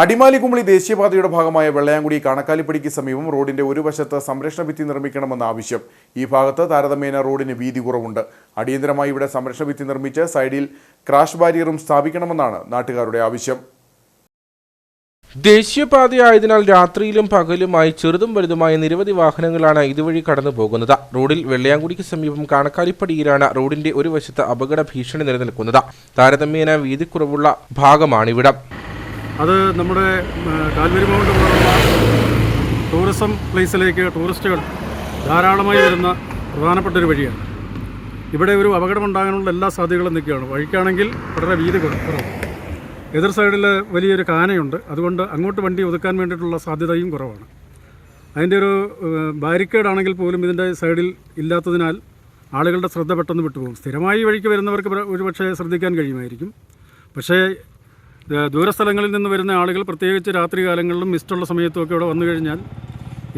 അടിമാലി കുമളി ദേശീയപാതയുടെ ഭാഗമായ വെള്ളയാങ്കുടി കണക്കാലിപ്പടിക്ക് സമീപം റോഡിന്റെ ഒരു വശത്ത് സംരക്ഷണ ഭിത്തി നിർമ്മിക്കണമെന്ന ആവശ്യം. ഈ ഭാഗത്ത് താരതമ്യേന റോഡിന് വീതി കുറവുണ്ട്. അടിയന്തരമായി ഇവിടെ സംരക്ഷണ ഭിത്തി നിർമ്മിച്ച് സൈഡിൽ ക്രാഷ് ബാരിയറും സ്ഥാപിക്കണമെന്നാണ് നാട്ടുകാരുടെ ആവശ്യം. ദേശീയപാതയായതിനാൽ രാത്രിയിലും പകലുമായി ചെറുതും വലുതുമായ നിരവധി വാഹനങ്ങളാണ് ഇതുവഴി കടന്നു പോകുന്നത് റോഡിൽ വെള്ളയാങ്കുടിക്ക് സമീപം കാണക്കാലിപ്പടിയിലാണ് റോഡിന്റെ ഒരു വശത്ത് അപകട ഭീഷണി നിലനിൽക്കുന്നത്. താരതമ്യേന വീതിക്കുറവുള്ള ഭാഗമാണിവിടം. അത് നമ്മുടെ കാൽവരി മൗണ്ട് ടൂറിസം പ്ലേസിലേക്ക് ടൂറിസ്റ്റുകൾ ധാരാളമായി വരുന്ന പ്രധാനപ്പെട്ട ഒരു വഴിയാണ്. ഇവിടെ ഒരു അപകടമുണ്ടാകാനുള്ള എല്ലാ സാധ്യതകളും നിൽക്കുകയാണ്. വഴിക്കാണെങ്കിൽ വളരെ വീതി കുറവാണ് കുറവ്. എതിർ സൈഡിൽ വലിയൊരു കാനയുണ്ട്. അതുകൊണ്ട് അങ്ങോട്ട് വണ്ടി ഒതുക്കാൻ വേണ്ടിയിട്ടുള്ള സാധ്യതയും കുറവാണ്. അതിന്റെ ഒരു ബാരിക്കേഡ് ആണെങ്കിൽ പോലും ഇതിന്റെ സൈഡിൽ ഇല്ലാത്തതിനാൽ ആളുകളുടെ ശ്രദ്ധ പെട്ടെന്ന് വിട്ടുപോകും. സ്ഥിരമായി വഴിക്ക് വരുന്നവർക്ക് ഒരുപക്ഷെ ശ്രദ്ധിക്കാൻ കഴിയുമായിരിക്കും. പക്ഷേ ദൂരസ്ഥലങ്ങളിൽ നിന്ന് വരുന്ന ആളുകൾ പ്രത്യേകിച്ച് രാത്രി കാലങ്ങളിലും മിസ്റ്റുള്ള സമയത്തുമൊക്കെ ഇവിടെ വന്നു കഴിഞ്ഞാൽ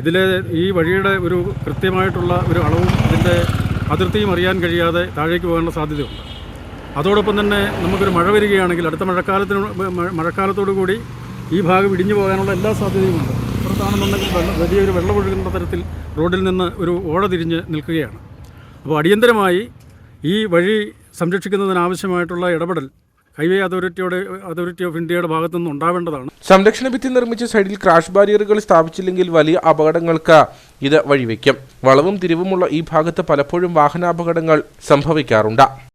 ഇതിലെ ഈ വഴിയുടെ ഒരു കൃത്യമായിട്ടുള്ള ഒരു അളവും ഇതിന്റെ അതിർത്തിയും അറിയാൻ കഴിയാതെ താഴേക്ക് പോകാനുള്ള സാധ്യതയുണ്ട്. അതോടൊപ്പം തന്നെ നമുക്കൊരു മഴ വരികയാണെങ്കിൽ അടുത്ത മഴക്കാലത്തിന് മഴക്കാലത്തോടു കൂടി ഈ ഭാഗം ഇടിഞ്ഞു പോകാനുള്ള എല്ലാ സാധ്യതയുമുണ്ട്. പുറത്താണെന്നുണ്ടെങ്കിൽ വെള്ളം വലിയൊരു വെള്ളം ഒഴുകുന്ന തരത്തിൽ റോഡിൽ നിന്ന് ഒരു ഓട തിരിഞ്ഞ് നിൽക്കുകയാണ്. അപ്പോൾ അടിയന്തരമായി ഈ വഴി സംരക്ഷിക്കുന്നതിനാവശ്യമായിട്ടുള്ള ഇടപെടൽ ഹൈവേ അതോറിറ്റിയുടെ അതോറിറ്റി ഓഫ് ഇന്ത്യയുടെ ഭാഗത്തു നിന്ന് ഉണ്ടാവേണ്ടതാണ്. സംരക്ഷണ ഭിത്തി നിർമ്മിച്ച സൈഡിൽ ക്രാഷ് ബാരിയറുകൾ സ്ഥാപിച്ചില്ലെങ്കിൽ വലിയ അപകടങ്ങൾക്ക് ഇത് വഴിവെക്കും. വളവും തിരിവുമുള്ള ഈ ഭാഗത്ത് പലപ്പോഴും വാഹനാപകടങ്ങൾ സംഭവിക്കാറുണ്ട്.